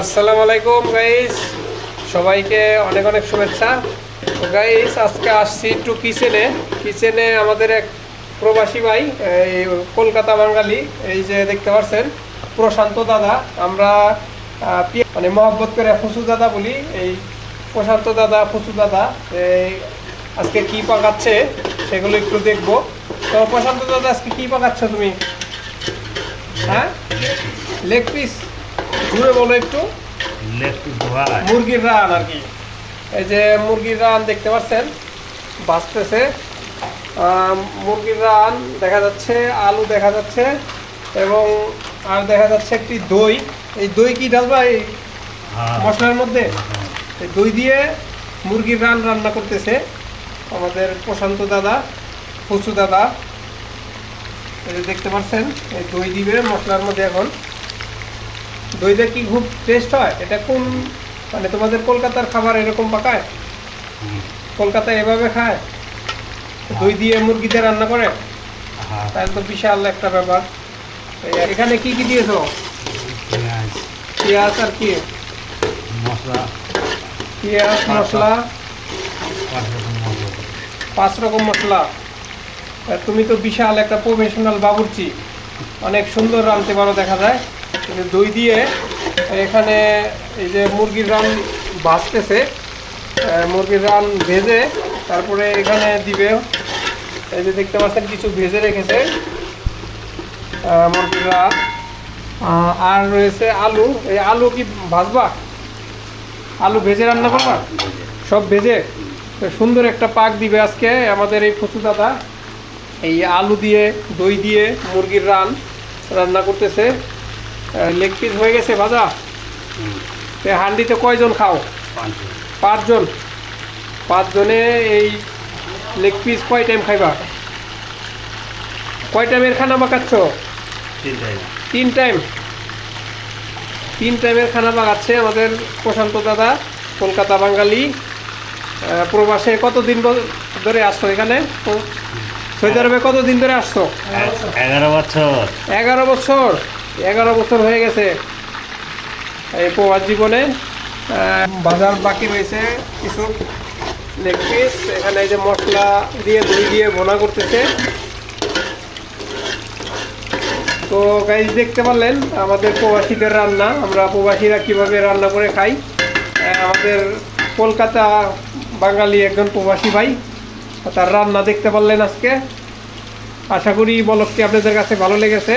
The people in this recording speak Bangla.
আসসালামু আলাইকুম গাইস সবাইকে অনেক অনেক শুভেচ্ছা। গাইস আজকে আসছি একটু কিচেনে। কিচেনে আমাদের এক প্রবাসী ভাই, এই কলকাতা বাঙালি, এই যে দেখতে পাচ্ছেন প্রশান্ত দাদা। আমরা মানে মহব্বত করে ফুসু দাদা বলি, এই প্রশান্ত দাদা, ফুসু দাদা এই আজকে কি পাকাচ্ছে সেগুলো একটু দেখব। তো, প্রশান্ত দাদা, আজকে কি পাকাচ্ছ তুমি? হ্যাঁ? Leg piece? ঘুরে বলো একটু। মুরগির রান আর কি। এই যে মুরগির রান দেখতে পাচ্ছেন বাঁচতেছে। মুরগির রান দেখা যাচ্ছে আলু দেখা যাচ্ছে এবং আর দেখা যাচ্ছে একটি দই। এই দই কি ডালবা এই হ্যাঁ। মশলার মধ্যে? এই দই দিয়ে মুরগির রান রান্না করতেছে আমাদের প্রশান্ত দাদা কচু দাদা। এই যে দেখতে পাচ্ছেন এই দই দিবে মশলার মধ্যে এখন। দইটা কি খুব টেস্ট হয়। এটা কোন মানে তোমাদের কলকাতার খাবার এরকম পাকায়? কলকাতায় এভাবে খায়? দই দিয়ে মুরগি দিয়ে রান্না করে? হ্যাঁ। তাহলে তো বিশাল একটা ব্যাপার। এখানে কি কি দিয়েছ? পেঁয়াজ। আর কি? মশলা। পেঁয়াজ মশলা। পাঁচ রকম মশলা। তুমি তো বিশাল একটা প্রফেশনাল বাবুর্চি। অনেক সুন্দর রাঁধতে পারো দেখা যায়। দই দিয়ে এখানে এই যে মুরগির রান আহ, মুরগির রান ভেজে তারপরে এখানে দিবে এই যে দেখতে পাচ্ছেন কিছু ভেজে রেখেছে মুরগির রান। আর রয়েছে আলু এই আলু কি ভাজবা? আলু ভেজে রান্না করবা? সব ভেজে? সুন্দর একটা পাক দিবে আজকে আমাদের এই কচু দাদা। এই আলু দিয়ে দই দিয়ে মুরগির রান রান্না করতেছে। লেগ পিস হয়ে গেছে ভাজা। তো হান্ডিতে কয়জন খাও? পাঁচজন। পাঁচজনে এই লেগ পিস কয় টাইম খাইবা? কয় টাইমের খানা পাকাচ্ছ তিন টাইম তিন টাইমের খানা পাকাচ্ছে আমাদের প্রশান্ত দাদা কলকাতা বাঙালি। প্রবাসে কতদিন ধরে আসছো এখানে? সৌদি আরবে কতদিন ধরে আসছো? এগারো বছর। এগারো বছর। এগারো বছর হয়ে গেছে এই প্রবাস জীবনে বাজার বাকি রয়েছে কিছু লেগ পিস। এখানে এই যে মশলা দিয়ে দই দিয়ে ভোনা করতেছে। তো গাইজ দেখতে পারলেন আমাদের প্রবাসীদের রান্না, আমরা প্রবাসীরা কীভাবে রান্না করে খাই। আমাদের কলকাতা বাঙালি একজন প্রবাসী ভাই, তার রান্না দেখতে পারলেন আজকে। আশা করি বলকটি আপনাদের কাছে ভালো লেগেছে।